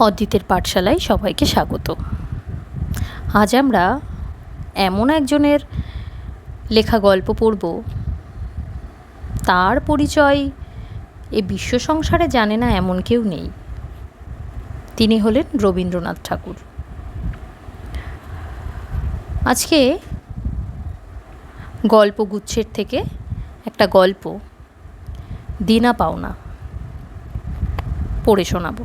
অদ্বিতের পাঠশালায় সবাইকে স্বাগত। আজ আমরা এমন একজনের লেখা গল্প পড়ব। তার পরিচয় এ বিশ্ব সংসারে জানে না এমন কেউ নেই। তিনি হলেন রবীন্দ্রনাথ ঠাকুর। আজকে গল্পগুচ্ছের থেকে একটা গল্প, দিনা পাওনা, পড়ে শোনাবো।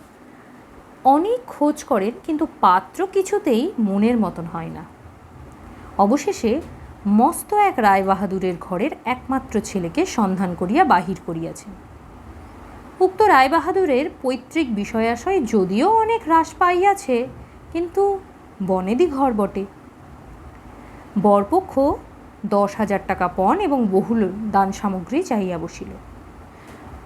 অনেক খোঁজ করেন, কিন্তু পাত্র কিছুতেই মনের মতন হয় না। অবশেষে মস্ত এক রায় বাহাদুরের ঘরের একমাত্র ছেলেকে সন্ধান করিয়া বাহির করিয়াছেন উক্ত রায়বাহাদুরের পৈতৃক বিষয়াশয় যদিও অনেক হ্রাস পাইয়াছে, কিন্তু বনেদি ঘর বটে। বরপক্ষ দশ হাজার টাকা পণ এবং বহুল দান সামগ্রী চাহিয়া বসিল।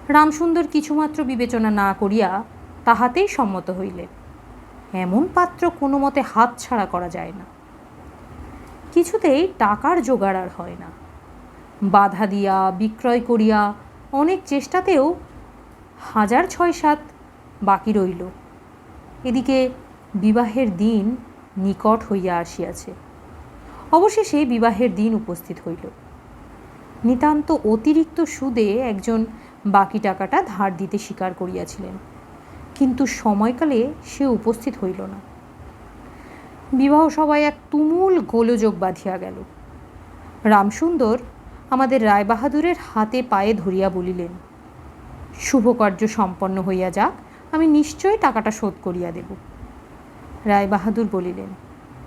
রামসুন্দর কিছুমাত্র বিবেচনা না করিয়া তাহাতেই সম্মত হইলেন এমন পাত্র কোনো মতে হাত ছাড়া করা যায় না। কিছুতেই টাকার জোগাড় আর হয় না। বাধা দিয়া, বিক্রয় করিয়া অনেক চেষ্টাতেও হাজার ছয় সাত বাকি রইল। এদিকে বিবাহের দিন নিকট হইয়া আসিয়াছে। অবশেষে বিবাহের দিন উপস্থিত হইল। নিতান্ত অতিরিক্ত সুদে একজন বাকি টাকাটা ধার দিতে স্বীকার করিয়াছিলেন। কিন্তু সময়কালে সে উপস্থিত হইল না। বিবাহ সবাই এক তুমুল গোলযোগ বাঁধিয়া গেল। রামসুন্দর আমাদের রায়বাহাদুরের হাতে পায়ে ধরিয়া বলিলেন, শুভকার্য সম্পন্ন হইয়া যাক, আমি নিশ্চয় টাকাটা শোধ করিয়া দেব। রায়বাহাদুর বলিলেন,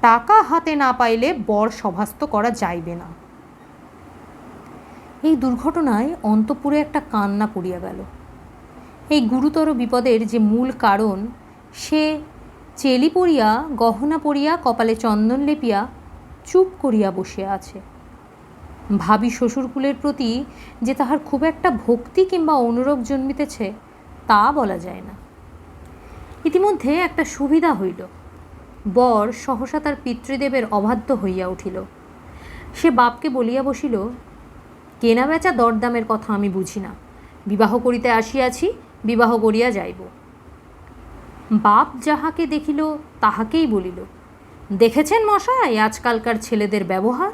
টাকা হাতে না পাইলে বর সভাস্ত করা যাইবে না। এই দুর্ঘটনায় অন্তপুরে একটা কান্না পড়িয়া গেল। এই গুরুতর বিপদের যে মূল কারণ, সে চেলি পড়িয়া, গহনা পড়িয়া, কপালে চন্দন লেপিয়া, চুপ করিয়া বসিয়া আছে। ভাবি শ্বশুরকুলের প্রতি যে তাহার খুব একটা ভক্তি কিংবা অনুরোধ জন্মিতেছে, তা বলা যায় না। ইতিমধ্যে একটা সুবিধা হইল। বর সহসা তার পিতৃদেবের অবাধ্য হইয়া উঠিল। সে বাপকে বলিয়া বসিল, কেনা বেচা দরদামের কথা আমি বুঝি না। বিবাহ করিতে আসিয়াছি বিবাহ করিয়া যাইব। বাপ যাহাকে দেখিল, তাহাকেই বলিল, দেখেছেন মশাই, আজকালকার ছেলেদের ব্যবহার?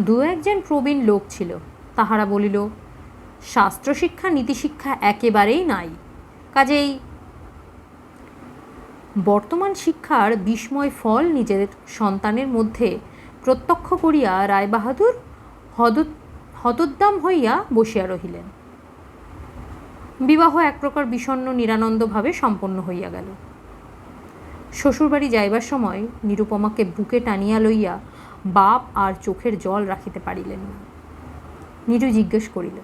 দু একজন প্রবীণ লোক ছিল। তাহারা বলিল, শাস্ত্রশিক্ষা, নীতিশিক্ষা একেবারেই নাই। কাজেই বর্তমান শিক্ষার বিস্ময় ফল নিজের সন্তানের মধ্যে প্রত্যক্ষ করিয়া রায়বাহাদুর হদ হতোদ্দাম হইয়া বসিয়া রহিলেন। বিবাহ এক প্রকার বিষণ্ন নিরানন্দভাবে সম্পন্ন হইয়া গেল। শ্বশুরবাড়ি যাইবার সময় নিরুপমাকে বুকে টানিয়া লইয়া বাপ আর চোখের জল রাখিতে পারিলেন না। নিরু জিজ্ঞেস করিল,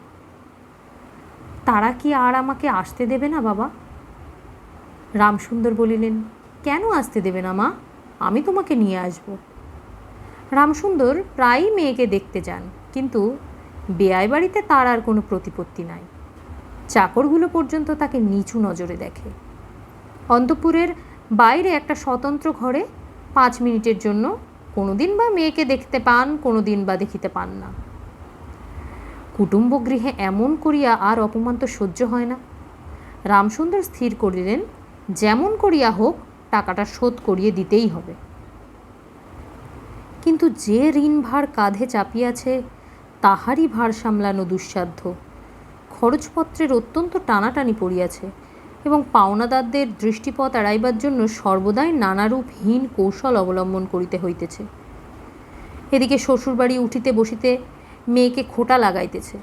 তারা কি আর আমাকে আসতে দেবে না বাবা? রামসুন্দর বলিলেন, কেন আসতে দেবে না মা? আমি তোমাকে নিয়ে আসব। রামসুন্দর প্রায়ই মেয়েকে দেখতে যান, কিন্তু বেয়াই বাড়িতে তার আর কোনো প্রতিপত্তি নাই। চাকরগুলো পর্যন্ত তাকে নিচু নজরে দেখে। অন্তপুরের বাইরে একটা স্বতন্ত্র ঘরে পাঁচ মিনিটের জন্য কোনো দিন বা মেয়েকে দেখতে পান কোনো দিন বা দেখিতে পান না। কুটুম্ব গৃহে এমন করিয়া আর অপমান তো সহ্য হয় না। রামসুন্দর স্থির করিলেন, যেমন করিয়া হোক, টাকাটা শোধ করিয়ে দিতেই হবে। কিন্তু যে ঋণ ভার কাঁধে চাপিয়াছে, তাহারই ভার সামলানো দুঃসাধ্য। খরচপত্রের অত্যন্ত টানাটানি পড়িয়াছে এবং পাওনাদারদের দৃষ্টিপথ এড়াইবার জন্য সর্বদাই নানারূপ হীন কৌশল অবলম্বন করিতে হইতেছে। এদিকে শ্বশুরবাড়ি উঠিতে বসিতে মেয়েকে খোটা লাগাইতেছে।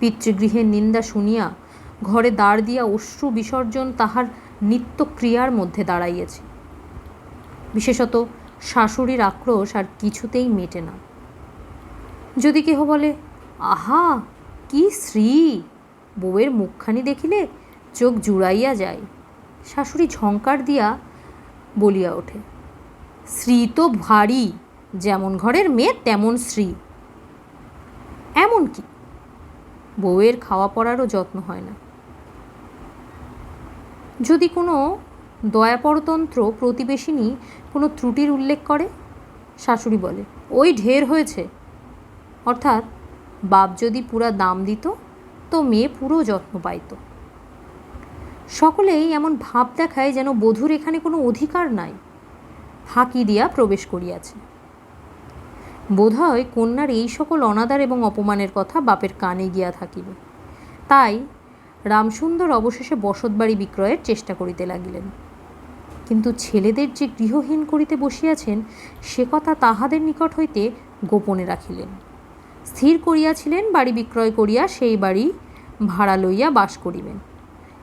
পিতৃগৃহের নিন্দা শুনিয়া ঘরে দাঁড় দিয়া অশ্রু বিসর্জন তাহার নিত্য ক্রিয়ার মধ্যে দাঁড়াইয়াছে। বিশেষত শাশুড়ির আক্রোশ আর কিছুতেই মেটে না। যদি কেহ বলে, আহা কি শ্রী? বউয়ের মুখখানি দেখিলে চোখ জুড়াইয়া যায়। শাশুড়ি ঝঙ্কার দিয়া বলিয়া ওঠে, শ্রী তো ভারী, যেমন ঘরের মেয়ে তেমন শ্রী। এমন কি বউয়ের খাওয়া পড়ারও যত্ন হয় না। যদি কোনো দয়াপরতন্ত্র প্রতিবেশিনী কোনো ত্রুটির উল্লেখ করে? শাশুড়ি বলে, ওই ঢের হয়েছে। অর্থাৎ বাপ যদি পুরা দাম দিত, তো মেয়ে পুরো যত্ন পাইত। সকলেই এমন ভাব দেখায় যেন বধূর এখানে কোনো অধিকার নাই। ফাঁকি দিয়া প্রবেশ করিয়াছে। বোধহয় কন্যার এই সকল অনাদার এবং অপমানের কথা বাপের কানে গিয়া থাকিবে তাই রামসুন্দর অবশেষে বসতবাড়ি বিক্রয়ের চেষ্টা করিতে লাগিলেন। কিন্তু ছেলেদের যে গৃহহীন করিতে বসিয়াছেন, সে কথা তাহাদের নিকট হইতে গোপনে রাখিলেন। স্থির করিয়াছিলেন, বাড়ি বিক্রয় করিয়া সেই বাড়ি ভাড়া লইয়া বাস করিবেন।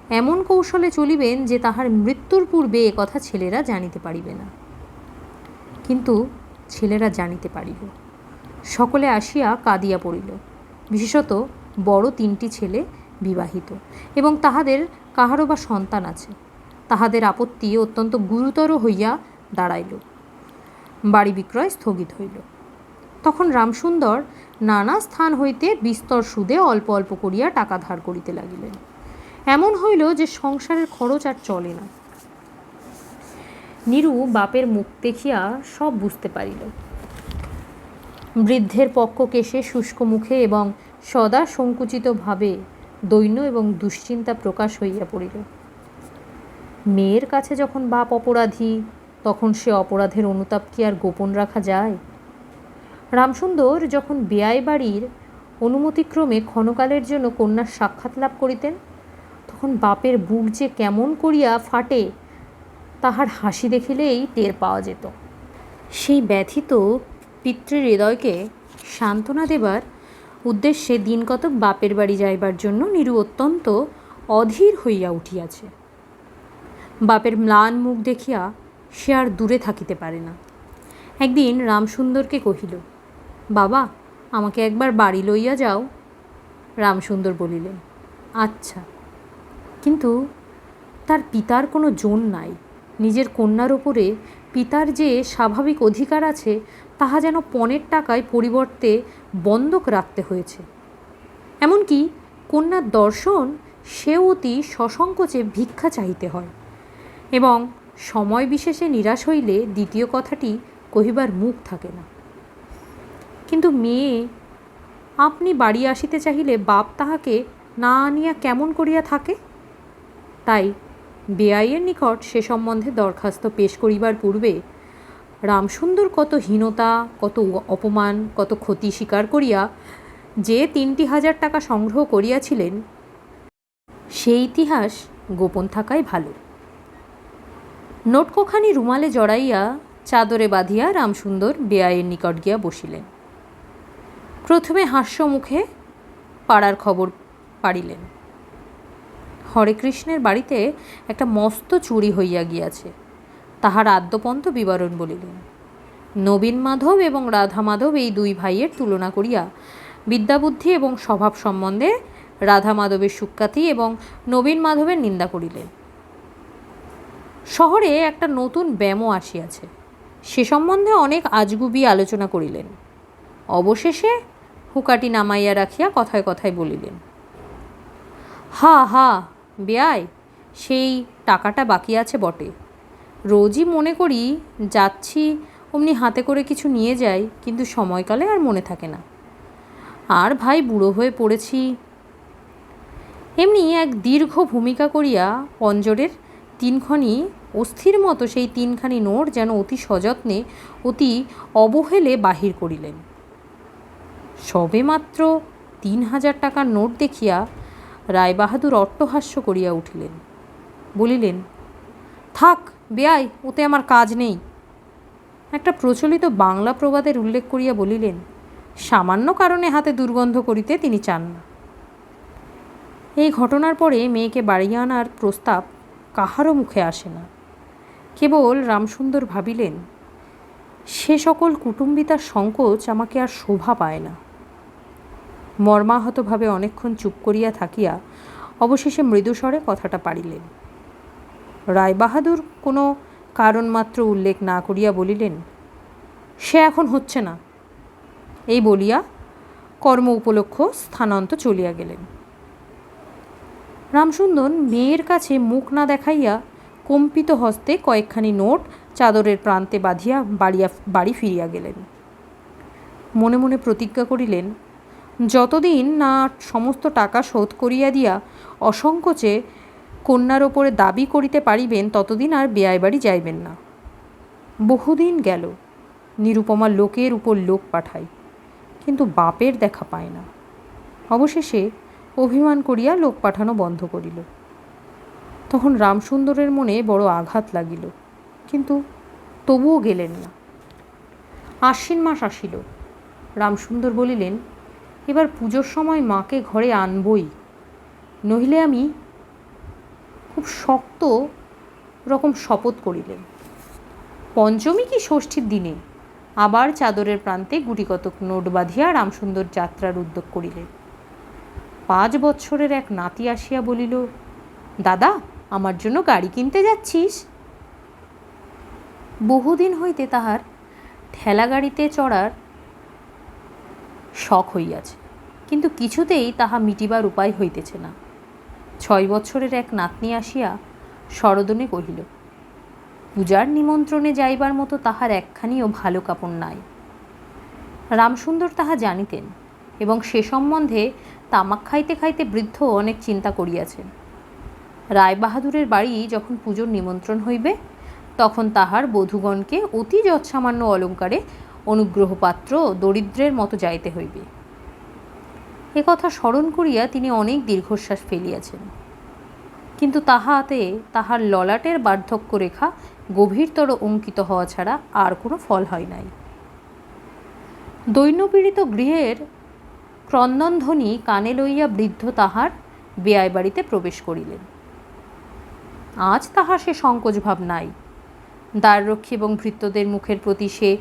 এমন কৌশলে চলিবেন যে তাহার মৃত্যুর পূর্বে কথা ছেলেরা জানিতে পারিবে না। কিন্তু ছেলেরা জানিতে পারিল সকলে আসিয়া কাঁদিয়া পড়িল। বিশেষত বড় তিনটি ছেলে বিবাহিত এবং তাহাদের কাহারও বা সন্তান আছে। তাহাদের আপত্তি অত্যন্ত গুরুতর হইয়া দাঁড়াইল। বাড়ি বিক্রয় স্থগিত হইল। তখন রামসুন্দর নানা স্থান হইতে বিস্তর সুদে অল্প অল্প করিয়া টাকা ধার করিতে লাগিলেন। এমন হইল যে সংসারের খরচ আর চলে না। নিরু বাপের মুখ দেখিয়া সব বুঝতে পারিল। বৃদ্ধের পক্ষ কেশে শুষ্ক মুখে এবং সদা সংকুচিত ভাবে দৈন্য এবং দুশ্চিন্তা প্রকাশ হইয়া পড়িল। মেয়ের কাছে যখন বাপ অপরাধী, তখন সে অপরাধের অনুতাপ কি আর গোপন রাখা যায়? রামসুন্দর যখন বেয়াই বাড়ির অনুমতিক্রমে ক্ষণকালের জন্য কন্যার সাক্ষাৎ লাভ করিতেন, তখন বাপের বুক যে কেমন করিয়া ফাটে, তাহার হাসি দেখিলেই টের পাওয়া যেত। সেই ব্যথিত পিতৃ হৃদয়কে সান্ত্বনা দেবার উদ্দেশ্যে দিন কতক বাপের বাড়ি যাইবার জন্য নিরু অত্যন্ত অধীর হইয়া উঠিয়াছে। বাপের ম্লান মুখ দেখিয়া সে আর দূরে থাকিতে পারে না। একদিন রামসুন্দরকে কহিল বাবা, আমাকে একবার বাড়ি লইয়া যাও। রামসুন্দর বলিলেন আচ্ছা। কিন্তু তার পিতার কোনো জোন নাই। নিজের কন্যার ওপরে পিতার যে স্বাভাবিক অধিকার আছে, তাহা যেন পণের টাকায় পরিবর্তে বন্ধক রাখতে হয়েছে। এমনকি কন্যার দর্শন, সেও অতি সসংকোচে ভিক্ষা চাইতে হয়। এবং সময় বিশেষে নিরাশ হইলে দ্বিতীয় কথাটি কহিবার মুখ থাকে না। কিন্তু মেয়ে, আপনি বাড়ি আসিতে চাহিলে বাপ তাহাকে না আনিয়া কেমন করিয়া থাকে? তাই বেআইয়ের নিকট সে সম্বন্ধে দরখাস্ত পেশ করিবার পূর্বে রামসুন্দর কত হীনতা, কত অপমান, কত ক্ষতি স্বীকার করিয়া যে তিনটি হাজার টাকা সংগ্রহ করিয়াছিলেন সেই ইতিহাস গোপন থাকাই ভালো। নোটকোখানি রুমালে জড়াইয়া চাদরে বাঁধিয়া রামসুন্দর বেআইয়ের নিকট গিয়া বসিলেন। প্রথমে হাস্য মুখে পাড়ার খবর পাড়িলেন। হরেকৃষ্ণের বাড়িতে একটা মস্ত চুরি হইয়া গিয়াছে, তাহার আদ্যপন্ত বিবরণ বলিলেন। নবীন মাধব এবং রাধা মাধব এই দুই ভাইয়ের তুলনা করিয়া বিদ্যাবুদ্ধি এবং স্বভাব সম্বন্ধে রাধা মাধবের সুখ্যাতি এবং নবীন মাধবের নিন্দা করিলেন। শহরে একটা নতুন ব্যামো আসিয়াছে, সে সম্বন্ধে অনেক আজগুবি আলোচনা করিলেন। অবশেষে হুকাটি নামাইয়া রাখিয়া কথায় কথায় বলিলেন, হা হা, বেয়াই, সেই টাকাটা বাকি আছে বটে। রোজই মনে করি যাচ্ছি, অমনি হাতে করে কিছু নিয়ে যাই, কিন্তু সময়কালে আর মনে থাকে না। আর ভাই বুড়ো হয়ে পড়েছি। এমনি এক দীর্ঘ ভূমিকা করিয়া পঞ্জরের তিনখানি, অস্থির মতো সেই তিনখানি নোট যেন অতি সযত্নে, অতি অবহেলে বাহির করিলেন। সবে মাত্র তিন হাজার টাকার নোট দেখিয়া রায়বাহাদুর অট্টহাস্য করিয়া উঠিলেন। বলিলেন, থাক, বেয়াই, ওতে আমার কাজ নেই। একটা প্রচলিত বাংলা প্রবাদের উল্লেখ করিয়া বলিলেন, সামান্য কারণে হাতে দুর্গন্ধ করিতে তিনি চান না। এই ঘটনার পরে মেয়েকে বাড়ি আনার প্রস্তাব কাহারও মুখে আসে না। কেবল রামসুন্দর ভাবিলেন, সে সকল কুটুম্বিতার সংকোচ আমাকে আর শোভা পায় না। মর্মাহতভাবে অনেকক্ষণ চুপ করিয়া থাকিয়া অবশেষে মৃদুস্বরে কথাটা পারিলেন রায়বাহাদুর কোনো কারণমাত্র উল্লেখ না করিয়া বলিলেন, সে এখন হচ্ছে না। এই বলিয়া কর্ম উপলক্ষ স্থানান্ত চলিয়া গেলেন। রামসুন্দর মেয়ের কাছে মুখ না দেখাইয়া কম্পিত হস্তে কয়েকখানি নোট চাদরের প্রান্তে বাঁধিয়া বাড়িয়া, বাড়ি ফিরিয়া গেলেন। মনে মনে প্রতিজ্ঞা করিলেন যতদিন না সমস্ত টাকা শোধ করিয়া দিয়া অসংকোচে কন্যার ওপরে দাবি করিতে পারিবেন, ততদিন আর বেয়াই বাড়ি যাইবেন না। বহুদিন গেল, নিরুপমা লোকের উপর লোক পাঠায়, কিন্তু বাপের দেখা পায় না। অবশেষে অভিমান করিয়া লোক পাঠানো বন্ধ করিল। তখন রামসুন্দরের মনে বড় আঘাত লাগিল, কিন্তু তবুও গেলেন না। আশ্বিন মাস আসিল, রামসুন্দর বলিলেন এবার পুজোর সময় মাকে ঘরে আনবই। নহিলে আমি খুব শক্ত রকম শপথ করিলেন পঞ্চমী কি ষষ্ঠীর দিনে আবার চাদরের প্রান্তে গুটিকতক নোট বাঁধিয়া রামসুন্দর যাত্রার উদ্যোগ করিলেন। পাঁচ বৎসরের এক নাতি আসিয়া বলিল, দাদা, আমার জন্য গাড়ি কিনতে যাচ্ছিস? বহুদিন হইতে তাহার ঠেলা গাড়িতে চড়ার শখ হইয়াছে। কিন্তু কিছুতেই তাহা মিটিবার উপায় হইতেছে না। ছয় বৎসরের এক নাতনি আসিয়া শরদনে কহিল, পূজার নিমন্ত্রণে যাইবার মতো তাহার একখানিও ভালো কাপড় নাই। রামসুন্দর তাহা জানিতেন এবং সে সম্বন্ধে তামাক খাইতে খাইতে বৃদ্ধ অনেক চিন্তা করিয়াছেন। রায়বাহাদুরের বাড়ি যখন পুজোর নিমন্ত্রণ হইবে, তখন তাহার বধূগণকে অতি যৎসামান্য অলঙ্কারে অনুগ্রহপাত্র দরিদ্রের মতো যাইতে হইবে। এ কথা স্মরণ করিয়া তিনি অনেক দীর্ঘশ্বাস ফেলিয়াছেন। কিন্তু তাহাতে তাহার ললাটের বার্ধক্য রেখা গভীরতর অঙ্কিত হওয়া ছাড়া আর কোনো ফল হয় নাই। দৈন্যপীড়িত গৃহের ক্রন্দনধ্বনি কানে লইয়া বৃদ্ধ তাহার বেয়াই বাড়িতে প্রবেশ করিলেন। আজ তাহার সে সংকোচ ভাব নাই। দ্বাররক্ষী এবং ভৃত্যদের মুখের প্রতি সে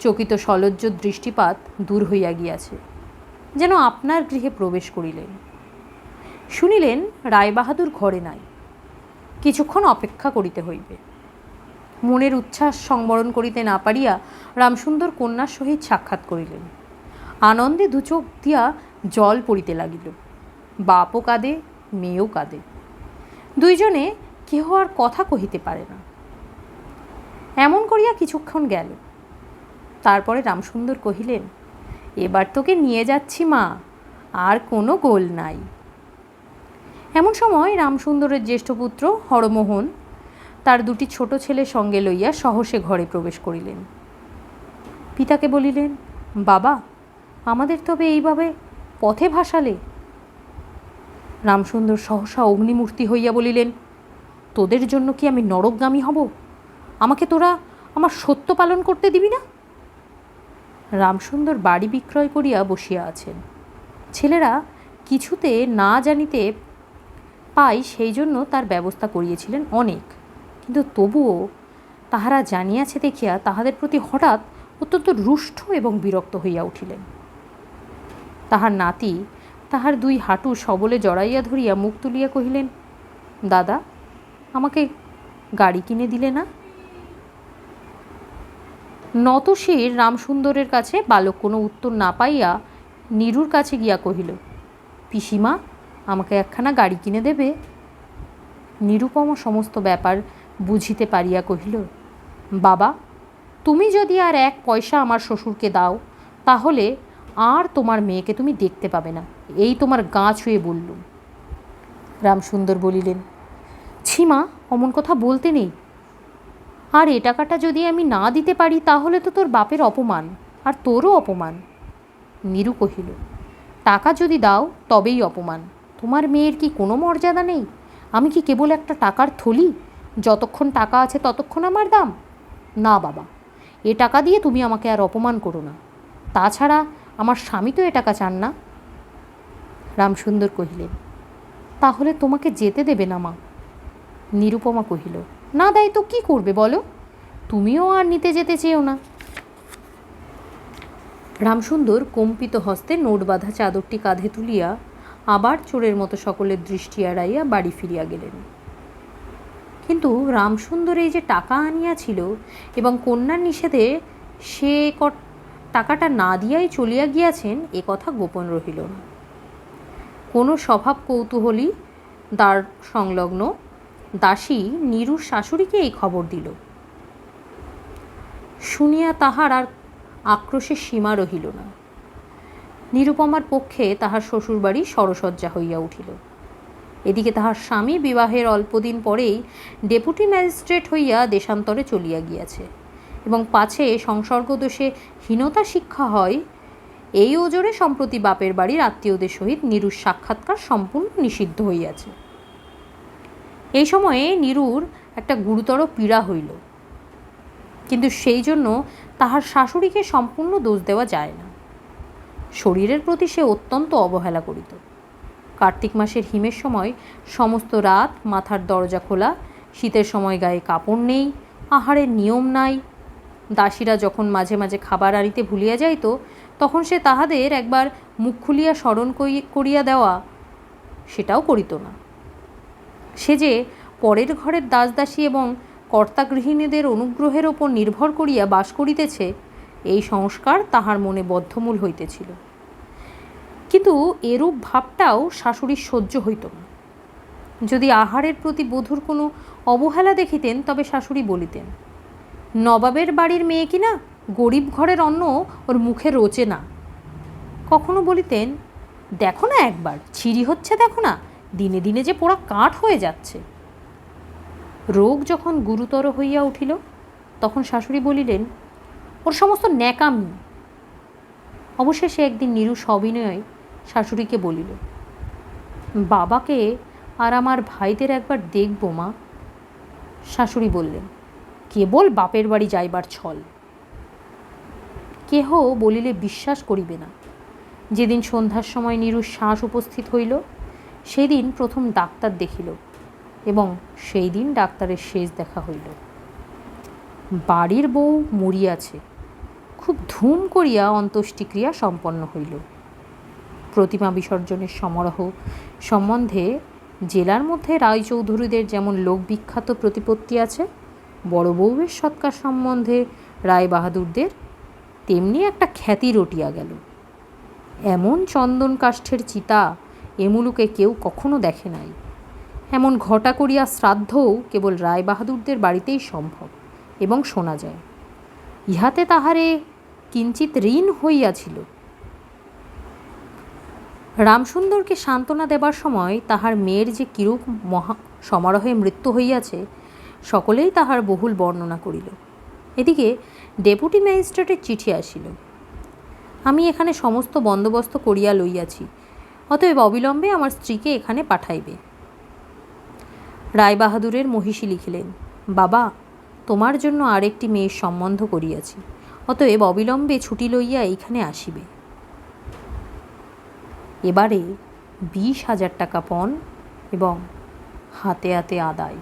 চকিত সলজ্জ দৃষ্টিপাত দূর হইয়া গিয়াছে, যেন আপনার গৃহে প্রবেশ করিলেন। শুনিলেন রায়বাহাদুর ঘরে নাই, কিছুক্ষণ অপেক্ষা করিতে হইবে। মনের উচ্ছ্বাস সংবরণ করিতে না পারিয়া রামসুন্দর কন্যার সহিত সাক্ষাৎ করিলেন। আনন্দে দুচোখ দিয়া জল পড়িতে লাগিল। বাপও কাঁদে, মেয়েও কাঁদে। দুইজনে কেহ আর কথা কহিতে পারে না। এমন করিয়া কিছুক্ষণ গেল। তারপরে রামসুন্দর কহিলেন, এবার তোকে নিয়ে যাচ্ছি মা, আর কোনো গোল নাই। এমন সময় রামসুন্দরের জ্যেষ্ঠ পুত্র হরমোহন তার দুটি ছোট ছেলে সঙ্গে লইয়া সহসে ঘরে প্রবেশ করিলেন। পিতাকে বলিলেন, বাবা, আমাদের তবে এইভাবে পথে ভাসালে? রামসুন্দর সহসা অগ্নিমূর্তি হইয়া বলিলেন, তোদের জন্য কি আমি নরকগামী হব? আমাকে তোরা আমার সত্য পালন করতে দিবি না? রামসুন্দর বাড়ি বিক্রয় করিয়া বসিয়া আছেন। ছেলেরা কিছুতে না জানিতে পাই সেই জন্য তার ব্যবস্থা করিয়েছিলেন অনেক। কিন্তু তবুও তাহারা জানিয়াছে দেখিয়া তাহাদের প্রতি হঠাৎ অত্যন্ত রুষ্ট এবং বিরক্ত হইয়া উঠিলেন। তাহার নাতি তাহার দুই হাঁটু সবলে জড়াইয়া ধরিয়া মুখ তুলিয়া কহিলেন, দাদা, আমাকে গাড়ি কিনে দিলে না? নতশির রামসুন্দরের কাছে বালক কোনো উত্তর না পাইয়া নীরুর কাছে গিয়া কহিল, পিসিমা, আমাকে একখানা গাড়ি কিনে দেবে? নিরুপম সমস্ত ব্যাপার বুঝিতে পারিয়া কহিল, বাবা, তুমি যদি আর এক পয়সা আমার শ্বশুরকে দাও, তাহলে আর তোমার মেয়েকে তুমি দেখতে পাবে না। এই তোমার গা ছুঁয়ে বললুম। রামসুন্দর বলিলেন, ছিমা, অমন কথা বলতে নেই। আর এ টাকাটা যদি আমি না দিতে পারি, তাহলে তো তোর বাপের অপমান, আর তোরও অপমান। নিরু কহিল, টাকা যদি দাও, তবেই অপমান। তোমার মেয়ের কি কোনো মর্যাদা নেই? আমি কি কেবল একটা টাকার থলি? যতক্ষণ টাকা আছে ততক্ষণ আমার দাম? না বাবা, এ টাকা দিয়ে তুমি আমাকে আর অপমান করো না। তাছাড়া আমার স্বামী তো এ টাকা চান না। রামসুন্দর কহিলেন, তাহলে তোমাকে যেতে দেবে না মা। নিরুপমা কহিল না দেয় তো কী করবে বলো? তুমিও আর নিতে যেতে চেয়েও না। রামসুন্দর কম্পিত হস্তে নোট বাঁধা চাদরটি কাঁধে তুলিয়া আবার চোরের মতো সকলের দৃষ্টি এড়াইয়া বাড়ি ফিরিয়া গেলেন। কিন্তু রামসুন্দর এই যে টাকা আনিয়াছিল এবং কন্যার নিষেধে সে টাকাটা না দিয়াই চলিয়া গিয়াছেন, এ কথা গোপন রহিল না। কোনো স্বভাব কৌতূহলী দ্বার সংলগ্ন দাসী নীরুর শাশুড়িকে এই খবর দিল। শুনিয়া তাহার আর আক্রোশের সীমা রহিল না। নিরুপমার পক্ষে তাহার শ্বশুরবাড়ি সরসজ্জা হইয়া উঠিল। এদিকে তাহার স্বামী বিবাহের অল্পদিন পরেই ডেপুটি ম্যাজিস্ট্রেট হইয়া দেশান্তরে চলিয়া গিয়াছে এবং পাছে সংসর্গদোষে হীনতা শিক্ষা হয়, এই ওজোরে সম্প্রতি বাপের বাড়ির আত্মীয়দের সহিত নিরুর সাক্ষাৎকার সম্পূর্ণ নিষিদ্ধ হইয়াছে। এই সময়ে নিরুর একটা গুরুতর পীড়া হইল। কিন্তু সেই জন্য তাহার শাশুড়িকে সম্পূর্ণ দোষ দেওয়া যায় না। শরীরের প্রতি সে অত্যন্ত অবহেলা করিত। কার্তিক মাসের হিমের সময় সমস্ত রাত মাথার দরজা খোলা, শীতের সময় গায়ে কাপড় নেই, আহারের নিয়ম নাই। দাসীরা যখন মাঝে মাঝে খাবার আনিতে ভুলিয়া যাইত, তখন সে তাহাদের একবার মুখ খুলিয়া স্মরণ করিয়া দেওয়া সেটাও করিত না। সে যে পরের ঘরের দাসদাসী এবং কর্তা গৃহিণীদের অনুগ্রহের ওপর নির্ভর করিয়া বাস করিতেছে, এই সংস্কার তাহার মনে বদ্ধমূল হইতেছিল। কিন্তু এরূপ ভাবটাও শাশুড়ির সহ্য হইত না। যদি আহারের প্রতি বধূর কোনো অবহেলা দেখিতেন, তবে শাশুড়ি বলিতেন, নবাবের বাড়ির মেয়ে কিনা গরিব ঘরের অন্ন ওর মুখে রোচে না। কখনো বলিতেন, দেখো না একবার, ছিঁড়ি হচ্ছে দেখো না দিনে দিনে যে পোড়া কাঠ হয়ে যাচ্ছে। রোগ যখন গুরুতর হইয়া উঠিল, তখন শাশুড়ি বলিলেন, ওর সমস্ত ন্যাকামি। অবশেষে একদিন নিরু সবিনয়ে শাশুড়িকে বলিল, বাবাকে আর আমার ভাইদের একবার দেখব মা। শাশুড়ি বললেন, কেবল বাপের বাড়ি যাইবার ছল। কেহ বলিলে বিশ্বাস করিবে না। যেদিন সন্ধ্যার সময় নিরুর শ্বাস উপস্থিত হইল সেদিন প্রথম ডাক্তার দেখিল এবং সেই দিন ডাক্তারের শেষ দেখা হইল। বাড়ির বউ মরিয়াছে। খুব ধুম করিয়া অন্ত্যেষ্টিক্রিয়া সম্পন্ন হইল। প্রতিমা বিসর্জনের সমারোহ সম্বন্ধে জেলার মধ্যে রায়চৌধুরীদের যেমন লোকবিখ্যাত প্রতিপত্তি আছে, বড় বউয়ের সৎকার সম্বন্ধে রায় বাহাদুরদের তেমনি একটা খ্যাতি রটিয়া গেল। এমন চন্দন কাষ্ঠের চিতা এমুলুকে কেউ কখনো দেখে নাই। এমন ঘটা করিয়া শ্রাদ্ধও কেবল রায় বাহাদুরদের বাড়িতেই সম্ভব এবং শোনা যায়। ইহাতে তাহারে কিঞ্চিত ঋণ হইয়াছিল। রামসুন্দরকে সান্ত্বনা দেবার সময় তাহার মেয়ের যে কিরূপ মহা সমারোহে মৃত্যু হইয়াছে, সকলেই তাহার বহুল বর্ণনা করিল। এদিকে ডেপুটি ম্যাজিস্ট্রেটের চিঠি আসিল। আমি এখানে সমস্ত বন্দোবস্ত করিয়া লইয়াছি। অতএব অবিলম্বে আমার স্ত্রীকে এখানে পাঠাইবে। রায়বাহাদুরের মহিষী লিখিলেন, বাবা, তোমার জন্য আরেকটি মেয়ের সম্বন্ধ করিয়াছি, অতএব অবিলম্বে ছুটি লইয়া এইখানে আসিবে। এবারে বিশ হাজার টাকা পণ এবং হাতে হাতে আদায়।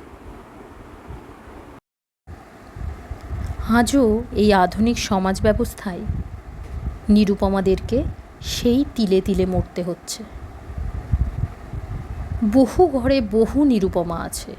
আজও এই আধুনিক সমাজ ব্যবস্থায় নিরুপমাদেরকে সেই তিলে তিলে মরতে হচ্ছে। বহু ঘরে বহু নিরুপমা আছে।